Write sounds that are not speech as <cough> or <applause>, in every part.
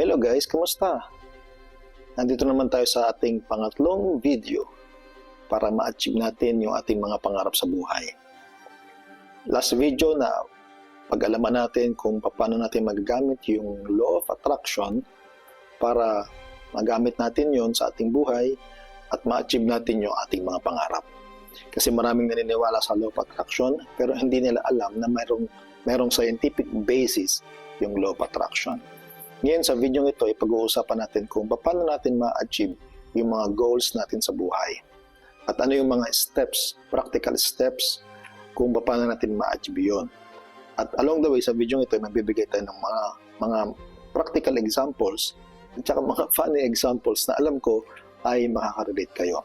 Hello guys, kamusta? Nandito naman tayo sa ating pangatlong video para ma-achieve natin yung ating mga pangarap sa buhay. Last video na pag-alaman natin kung paano natin magagamit yung law of attraction para magamit natin yon sa ating buhay at ma-achieve natin yung ating mga pangarap. Kasi maraming naniniwala sa law of attraction pero hindi nila alam na mayroong, mayroong scientific basis yung law of attraction. Ngayon sa video ito, ipag-uusapan natin kung paano natin ma-achieve yung mga goals natin sa buhay. At ano yung mga steps, practical steps, kung paano natin ma-achieve yun. At along the way sa video ito, magbibigay tayo ng mga, mga practical examples at saka mga <laughs> funny examples na alam ko ay makaka-relate kayo.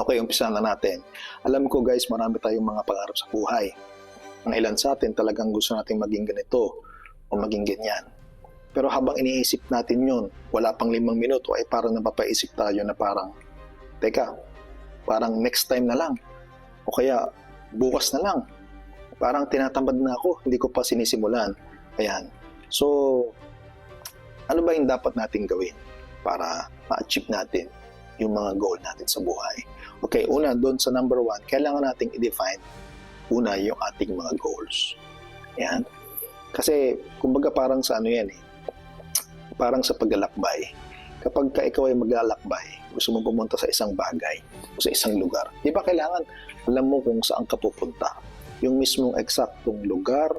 Okay, umpisa na natin. Alam ko guys, marami tayong mga pangarap sa buhay. Ang ilan sa atin talagang gusto nating maging ganito o maging ganyan. Pero habang iniisip natin yun, wala pang limang minuto ay parang napapaisip tayo na parang, teka, parang next time na lang. O kaya, bukas na lang. Parang tinatamad na ako, hindi ko pa sinisimulan. Ayan. So, ano ba yung dapat natin gawin para ma-achieve natin yung mga goal natin sa buhay? Okay, una, doon sa number one, kailangan nating i-define una yung ating mga goals. Ayan. Kasi, kumbaga parang sa ano yan eh, parang sa paglalakbay. Kapag ka ikaw ay maglalakbay, gusto mo pumunta sa isang bagay o sa isang lugar, di ba kailangan alam mo kung saan ka pupunta? Yung mismong eksaktong lugar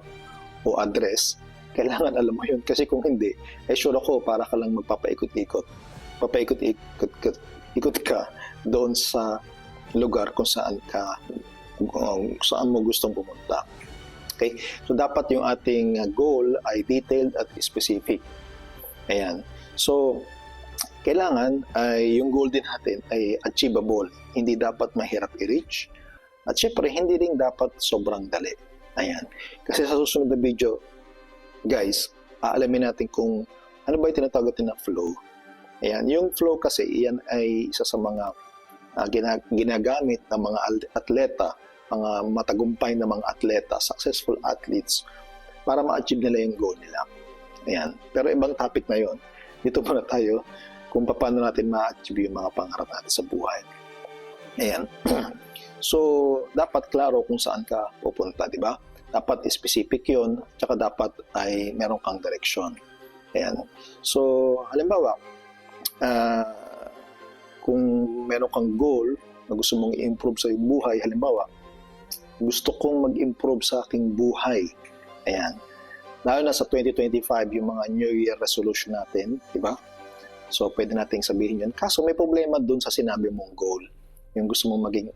o address, kailangan <laughs> alam mo yun. Kasi kung hindi, eh sure ako, para ka lang magpapaikot-ikot. Papaikot-ikot ikot ka doon sa lugar kung saan ka kung saan mo gustong pumunta. Okay? So dapat yung ating goal ay detailed at specific. Ayan. So, kailangan ay yung goal din natin ay achievable. Hindi dapat mahirap i-reach. At syempre, hindi rin dapat sobrang dali. Ayan. Kasi sa susunod na video, guys, aalamin natin kung ano ba yung tinatawag natin na flow. Ayan. Yung flow kasi, iyan ay isa sa mga uh, gina- ginagamit ng mga atleta, mga matagumpay na mga atleta, successful athletes, para ma-achieve nila yung goal nila. Ayan. Pero ibang topic na yon. Dito muna tayo kung paano natin ma-achieve yung mga pangarap natin sa buhay. Ayan. <clears throat> so, dapat klaro kung saan ka pupunta, di ba? Dapat specific yon tsaka dapat ay meron kang direksyon. Ayan. So, halimbawa, uh, kung meron kang goal na gusto mong i-improve sa iyong buhay, halimbawa, gusto kong mag-improve sa aking buhay. Ayan lalo na sa 2025, yung mga New Year resolution natin, di ba? So, pwede nating sabihin yun. Kaso may problema dun sa sinabi mong goal. Yung gusto mong maging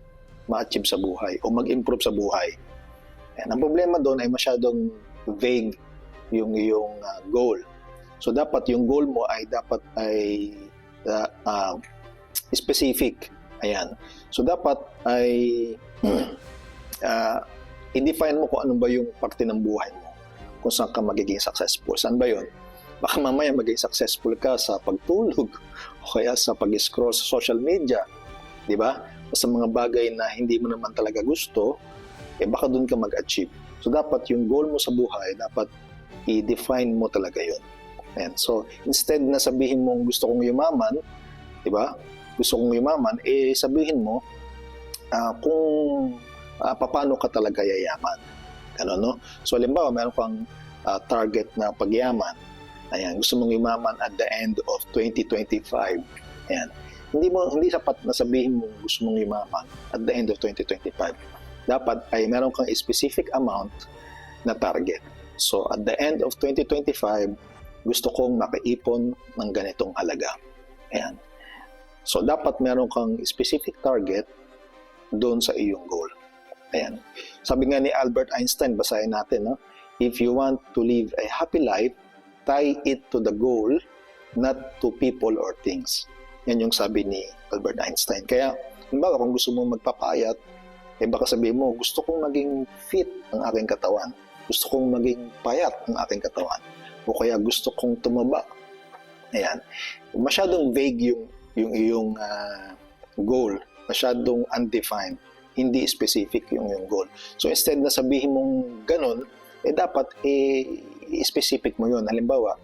ma-achieve sa buhay o mag-improve sa buhay. Ayan. Ang problema doon ay masyadong vague yung iyong uh, goal. So, dapat yung goal mo ay dapat ay uh, uh, specific. Ayan. So, dapat ay uh, <clears throat> i-define mo kung ano ba yung parte ng buhay mo kung saan ka magiging successful. Saan ba yun? Baka mamaya maging successful ka sa pagtulog o kaya sa pag-scroll sa social media. Di ba? Sa mga bagay na hindi mo naman talaga gusto, eh baka doon ka mag-achieve. So dapat yung goal mo sa buhay, dapat i-define mo talaga yun. Ayan. So instead na sabihin mo gusto kong yumaman, di ba? Gusto kong yumaman, eh sabihin mo uh, kung uh, paano ka talaga yayaman. Ano, no? So, halimbawa, meron kang uh, target na pagyaman. Ayan, gusto mong yumaman at the end of 2025. Ayan. Hindi mo hindi sapat na sabihin mo gusto mong yumaman at the end of 2025. Dapat ay meron kang specific amount na target. So, at the end of 2025, gusto kong makaipon ng ganitong halaga. Ayan. So, dapat meron kang specific target doon sa iyong goal. Ayan. Sabi nga ni Albert Einstein, basahin natin, no? If you want to live a happy life, tie it to the goal, not to people or things. Yan yung sabi ni Albert Einstein. Kaya, halimbawa, kung gusto mo magpapayat, eh baka sabihin mo, gusto kong maging fit ang aking katawan. Gusto kong maging payat ang aking katawan. O kaya gusto kong tumaba. Ayan. Masyadong vague yung, yung iyong uh, goal. Masyadong undefined hindi specific yung yung goal. So instead na sabihin mong ganun, eh dapat eh specific mo yun. Halimbawa,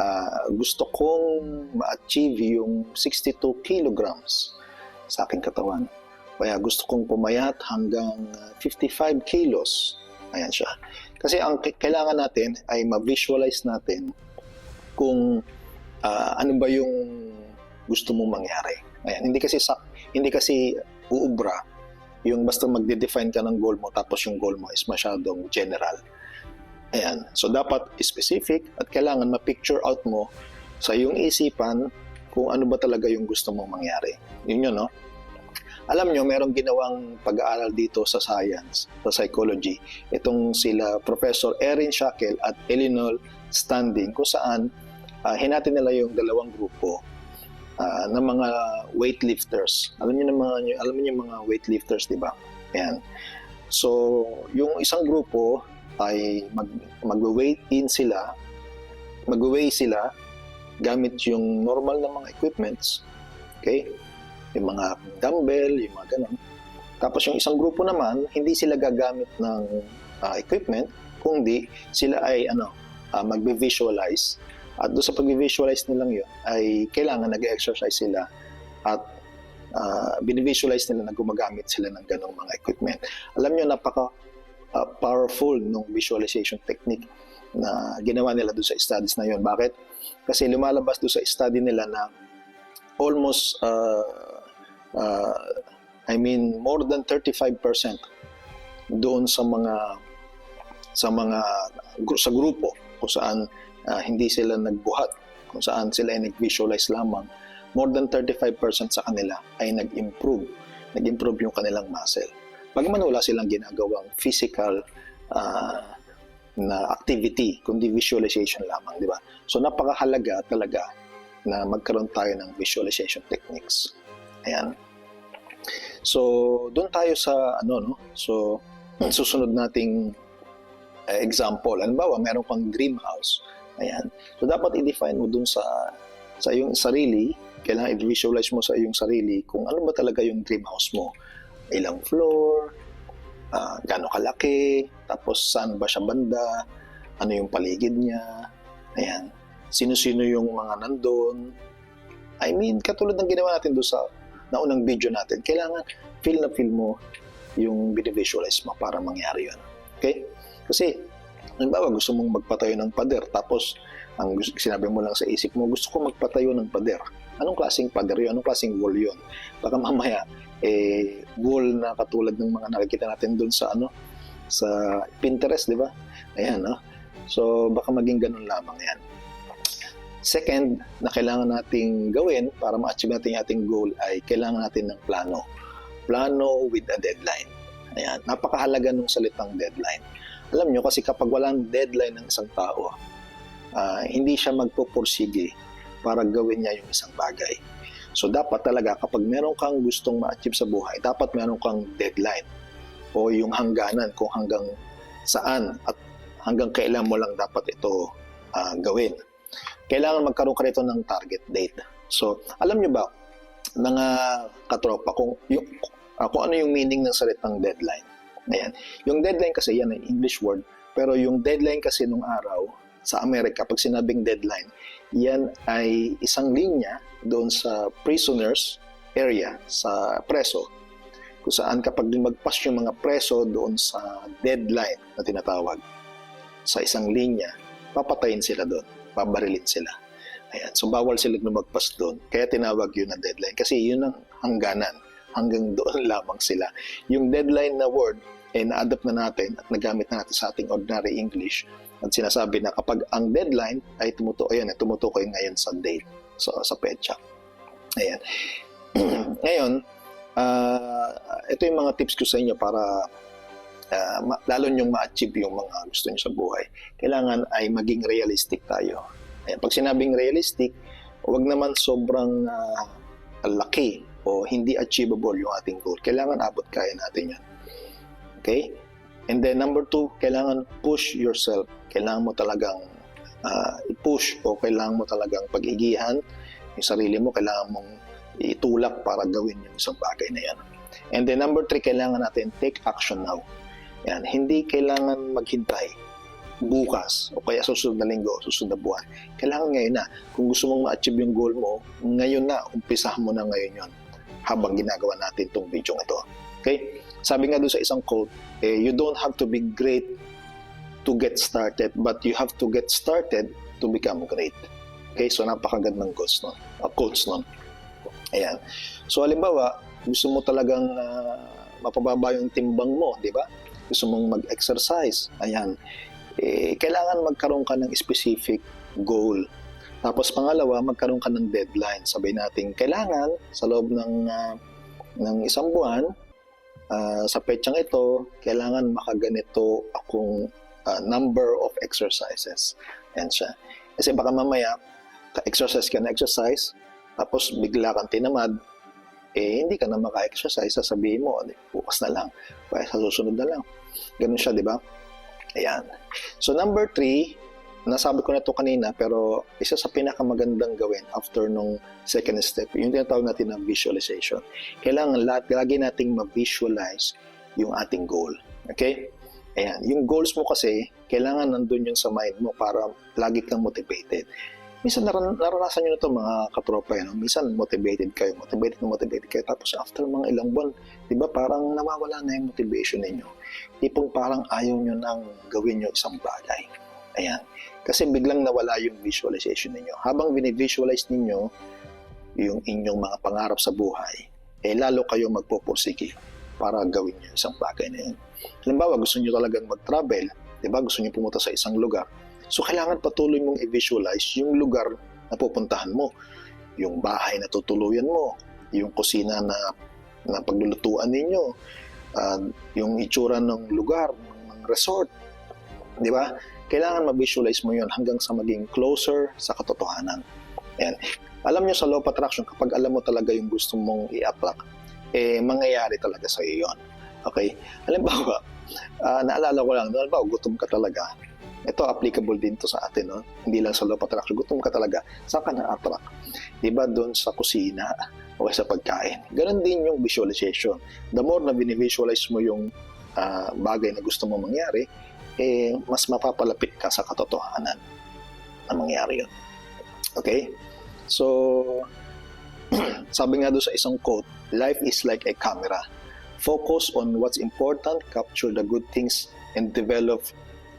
ah, gusto kong ma-achieve yung 62 kilograms sa aking katawan. Kaya gusto kong pumayat hanggang ah, 55 kilos. Ayan siya. Kasi ang kailangan natin ay ma-visualize natin kung ah, ano ba yung gusto mong mangyari. Ayan, hindi kasi sa hindi kasi uubra yung basta magde-define ka ng goal mo tapos yung goal mo is masyadong general. Ayan. So dapat specific at kailangan ma-picture out mo sa iyong isipan kung ano ba talaga yung gusto mong mangyari. Yun yun, no? Alam nyo, merong ginawang pag-aaral dito sa science, sa psychology. Itong sila Professor Erin Shackle at Eleanor Standing kung saan ah, hinati nila yung dalawang grupo ah, ng mga weightlifters. Alam niyo mga alam niyo mga weightlifters, 'di ba? Ayan. So, yung isang grupo ay mag magwe-weight in sila, magwe-weigh sila gamit yung normal na mga equipments. Okay? Yung mga dumbbell, yung mga ganun. Tapos yung isang grupo naman, hindi sila gagamit ng ah, equipment, kundi sila ay ano, ah, magbe-visualize at doon sa pag-visualize nilang yun, ay kailangan nag-exercise sila at uh, binivisualize nila na gumagamit sila ng ganong mga equipment. Alam nyo, napaka uh, powerful nung visualization technique na ginawa nila doon sa studies na yun. Bakit? Kasi lumalabas doon sa study nila na almost, uh, uh, I mean, more than 35% doon sa mga sa mga sa grupo kung saan ah, hindi sila nagbuhat, kung saan sila ay nag-visualize lamang, more than 35% sa kanila ay nag-improve. Nag-improve yung kanilang muscle. Bagaman wala silang ginagawang physical ah, na activity, kundi visualization lamang, di ba? So napakahalaga talaga na magkaroon tayo ng visualization techniques. Ayan. So, doon tayo sa ano no. So, <clears throat> susunod nating eh, example. Halimbawa, meron kang dream house. Ayan. So dapat i-define mo dun sa sa iyong sarili, kailangan i-visualize mo sa iyong sarili kung ano ba talaga yung dream house mo. Ilang floor, ah, gaano kalaki, tapos saan ba siya banda, ano yung paligid niya, ayan. Sino-sino yung mga nandun. I mean, katulad ng ginawa natin doon sa naunang video natin, kailangan feel na feel mo yung binivisualize mo para mangyari yun. Okay? Kasi, halimbawa, gusto mong magpatayo ng pader, tapos ang sinabi mo lang sa isip mo, gusto ko magpatayo ng pader. Anong klaseng pader yun? Anong klaseng wall yun? Baka mamaya, eh, wall na katulad ng mga nakikita natin doon sa ano, sa Pinterest, di ba? Ayan, no? So, baka maging ganun lamang yan. Second, na kailangan nating gawin para ma-achieve natin yung ating goal ay kailangan natin ng plano. Plano with a deadline. Ayan, napakahalaga ng salitang deadline. Alam nyo, kasi kapag walang deadline ng isang tao, ah, hindi siya magpupursige para gawin niya yung isang bagay. So dapat talaga kapag meron kang gustong ma-achieve sa buhay, dapat meron kang deadline o yung hangganan kung hanggang saan at hanggang kailan mo lang dapat ito ah, gawin. Kailangan magkaroon ka rito ng target date. So, alam nyo ba, mga katropa, kung, yung, ah, kung ano yung meaning ng salitang deadline. Ayan. Yung deadline kasi yan ay English word, pero yung deadline kasi nung araw sa Amerika, pag sinabing deadline, yan ay isang linya doon sa prisoners area, sa preso, kung saan kapag magpas yung mga preso doon sa deadline na tinatawag, sa isang linya, papatayin sila doon, babarilin sila. Ayan. So, bawal sila lumagpas doon. Kaya tinawag yun na deadline. Kasi yun ang hangganan. Hanggang doon <laughs> lamang sila. Yung deadline na word, eh, na-adapt na natin at nagamit na natin sa ating ordinary English. At sinasabi na kapag ang deadline ay tumutukoy, ayan, eh, tumutukoy ngayon sa date, so, sa petsa. Ayan. <clears throat> ngayon, ah, ito yung mga tips ko sa inyo para ma- lalo nyong ma-achieve yung mga gusto nyo sa buhay. Kailangan ay maging realistic tayo. Ayan, pag sinabing realistic, huwag naman sobrang ah, laki o hindi achievable yung ating goal. Kailangan abot kaya natin yan. Okay? And then number two, kailangan push yourself. Kailangan mo talagang ah, i-push o kailangan mo talagang pag-igihan yung sarili mo. Kailangan mong itulak para gawin yung isang bagay na yan. And then number three, kailangan natin take action now. Yan, hindi kailangan maghintay bukas o kaya susunod na linggo, susunod na buwan. Kailangan ngayon na. Kung gusto mong ma-achieve yung goal mo, ngayon na, umpisahan mo na ngayon yon habang ginagawa natin tong video ito. Okay? Sabi nga doon sa isang quote, eh, you don't have to be great to get started, but you have to get started to become great. Okay? So, napakagandang quotes nun. Uh, quotes nun. Ayan. So, halimbawa, gusto mo talagang ah, mapababa yung timbang mo, di ba? Gusto mong mag-exercise. Ayan. Eh, kailangan magkaroon ka ng specific goal. Tapos pangalawa, magkaroon ka ng deadline. Sabay natin, kailangan sa loob ng ah, ng isang buwan, ah, sa petsang ito, kailangan makaganito akong ah, number of exercises. Yan siya. Kasi baka mamaya, ka-exercise ka na exercise, tapos bigla kang tinamad, eh hindi ka na maka-exercise, sasabihin mo, "Di, bukas na lang, kaya sa susunod na lang. Ganun siya, di ba? Ayan. So number three, nasabi ko na to kanina, pero isa sa pinakamagandang gawin after nung second step, yung tinatawag natin na visualization. Kailangan lahat, lagi nating ma-visualize yung ating goal. Okay? Ayan. Yung goals mo kasi, kailangan nandun yun sa mind mo para lagi kang motivated. Minsan naran- naranasan nyo na to mga katropa. eh, No? Minsan motivated kayo, motivated na motivated kayo. Tapos after mga ilang buwan, di ba parang nawawala na yung motivation ninyo. Tipong parang ayaw nyo nang gawin yung isang bagay. Ayan. Kasi biglang nawala yung visualization ninyo. Habang binivisualize ninyo yung inyong mga pangarap sa buhay, eh lalo kayo magpupursige para gawin nyo isang bagay na yun. Halimbawa, gusto nyo talagang mag-travel, di ba? Gusto nyo pumunta sa isang lugar. So, kailangan patuloy mong i-visualize yung lugar na pupuntahan mo. Yung bahay na tutuluyan mo, yung kusina na, na paglulutuan ninyo, ah, yung itsura ng lugar, ng resort. Di ba? Kailangan ma-visualize mo yun hanggang sa maging closer sa katotohanan. Ayan. Alam nyo sa law of attraction, kapag alam mo talaga yung gusto mong i-attract, eh, mangyayari talaga sa iyo yun. Okay? Halimbawa, <laughs> ah, naalala ko lang, halimbawa, gutom ka talaga. Ito, applicable din to sa atin, no? Hindi lang sa law of attraction. Gutom ka talaga. Saan ka na-attract? Di ba doon sa kusina o sa pagkain? Ganon din yung visualization. The more na binivisualize mo yung ah, bagay na gusto mo mangyari, eh, mas mapapalapit ka sa katotohanan na mangyari yun. Okay? So, <clears throat> sabi nga doon sa isang quote, life is like a camera. Focus on what's important, capture the good things, and develop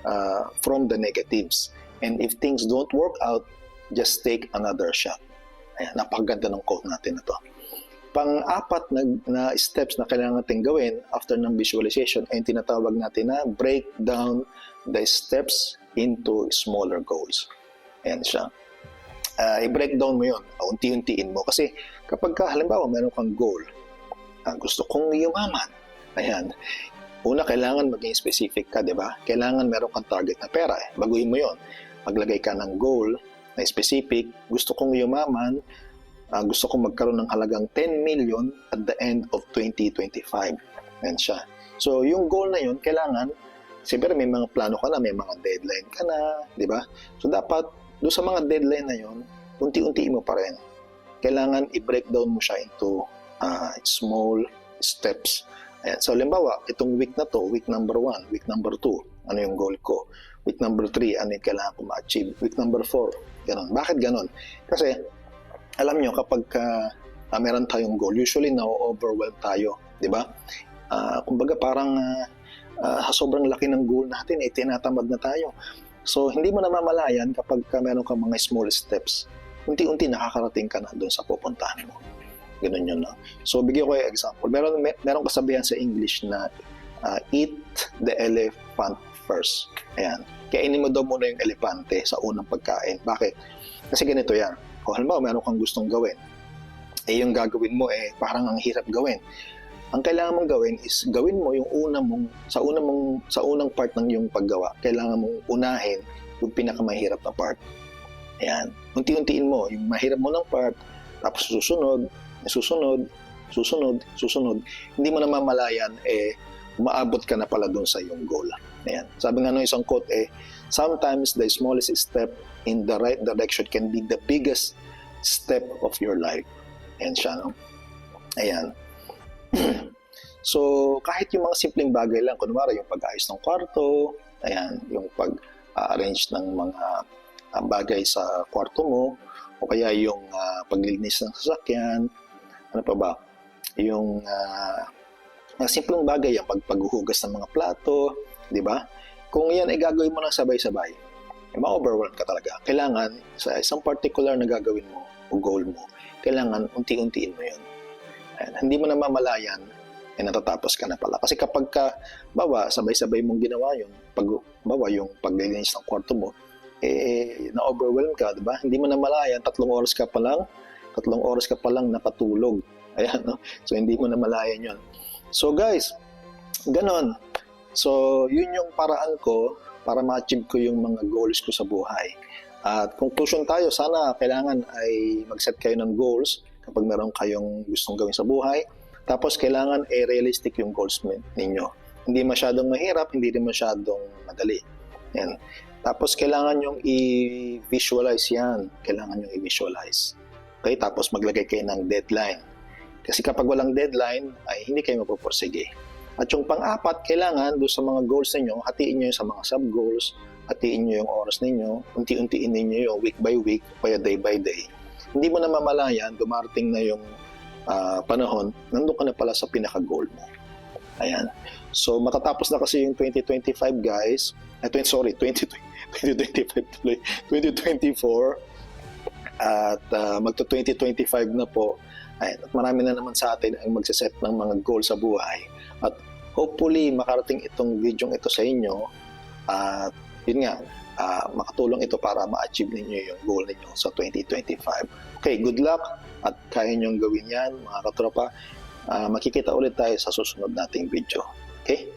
uh, from the negatives. And if things don't work out, just take another shot. Ayan, napakaganda ng quote natin na to. Pang-apat na, na steps na kailangan natin gawin after ng visualization ay tinatawag natin na break down the steps into smaller goals. Ayan siya. Ah, i-break down mo yun, unti-untiin mo. Kasi kapag ka, halimbawa, meron kang goal, ah, gusto kong yumaman. Ayan. Una, kailangan maging specific ka, di ba? Kailangan meron kang target na pera. Eh. Baguhin mo yon. Maglagay ka ng goal na specific. Gusto kong yumaman. Ah, gusto kong magkaroon ng halagang 10 million at the end of 2025. Ayan siya. So, yung goal na yun, kailangan, siyempre may mga plano ka na, may mga deadline ka na, di ba? So, dapat, doon sa mga deadline na yun, unti-unti mo pa rin. Kailangan i-breakdown mo siya into ah, small steps. Ayan. So, halimbawa, itong week na to, week number 1, week number 2, ano yung goal ko? Week number 3, ano yung kailangan ko ma-achieve? Week number 4, ganun. Bakit ganun? Kasi, alam nyo, kapag ka, ah, meron tayong goal, usually na-overwhelm tayo, di ba? Ah, kumbaga parang ah, ah, sobrang laki ng goal natin, eh, tinatamad na tayo. So, hindi mo namamalayan kapag ka meron kang mga small steps, unti-unti nakakarating ka na doon sa pupuntahan mo. Ganun yun, no? So, bigyan ko yung example. Meron, may, meron kasabihan sa English na uh, eat the elephant first. Ayan. Kainin mo daw muna yung elepante sa unang pagkain. Bakit? Kasi ganito yan. Kung halimbawa, meron kang gustong gawin, eh yung gagawin mo eh parang ang hirap gawin. Ang kailangan mong gawin is gawin mo yung una mong sa unang mong sa unang part ng yung paggawa. Kailangan mong unahin yung pinakamahirap na part. Ayan. Unti-untiin mo yung mahirap mo ng part tapos susunod, susunod, susunod, susunod. Hindi mo namamalayan eh maabot ka na pala doon sa iyong goal. Ayan. Sabi nga nung isang quote eh, sometimes the smallest step in the right direction can be the biggest step of your life. Ayan siya, no? Ayan. <clears throat> so, kahit yung mga simpleng bagay lang, kunwari yung pag-ayos ng kwarto, ayan, yung pag pag-arrange ng mga ah, bagay sa kwarto mo o kaya yung ah, paglilinis ng sasakyan, ano pa ba? Yung mga simpleng bagay, yung pag paghuhugas ng mga plato, di ba? Kung yan ay gagawin mo ng sabay-sabay, eh, ma-overwhelm ka talaga. Kailangan sa isang particular na gagawin mo o goal mo, kailangan unti-untiin mo yun. Ayan. Hindi mo na mamalayan, eh natatapos ka na pala. Kasi kapag ka, bawa, sabay-sabay mong ginawa yun, pag, bawa, yung paglilinis ng kwarto mo, eh, na-overwhelm ka, di ba? Hindi mo na malayan, tatlong oras ka pa lang, tatlong oras ka pa lang nakatulog. Ayan, no? So, hindi mo na malayan yun. So, guys, ganon. So, yun yung paraan ko para ma-achieve ko yung mga goals ko sa buhay. At conclusion tayo, sana kailangan ay mag-set kayo ng goals kapag meron kayong gustong gawin sa buhay. Tapos kailangan ay realistic yung goals ninyo. Hindi masyadong mahirap, hindi rin masyadong madali. Yan. Tapos kailangan yung i-visualize yan. Kailangan yung i-visualize. Okay? Tapos maglagay kayo ng deadline. Kasi kapag walang deadline, ay hindi kayo mapupursige. At yung pang-apat, kailangan doon sa mga goals ninyo, hatiin nyo sa mga sub-goals, hatiin nyo yung oras ninyo, unti-untiin ninyo yung week by week, kaya day by day. Hindi mo na mamalayan, dumarating na yung ah, panahon, nandun ka na pala sa pinaka-goal mo. Ayan. So, matatapos na kasi yung 2025, guys. Eh, 20, sorry, 20, 2025 <laughs> tuloy. 2024. At ah, magto-2025 na po. Ayan. At marami na naman sa atin ang magsaset ng mga goal sa buhay. At hopefully, makarating itong video ito sa inyo. At yun nga, ah, makatulong ito para ma-achieve ninyo yung goal ninyo sa 2025. Okay, good luck at kaya niyong gawin yan, mga katropa. Ah, makikita ulit tayo sa susunod nating video. Okay?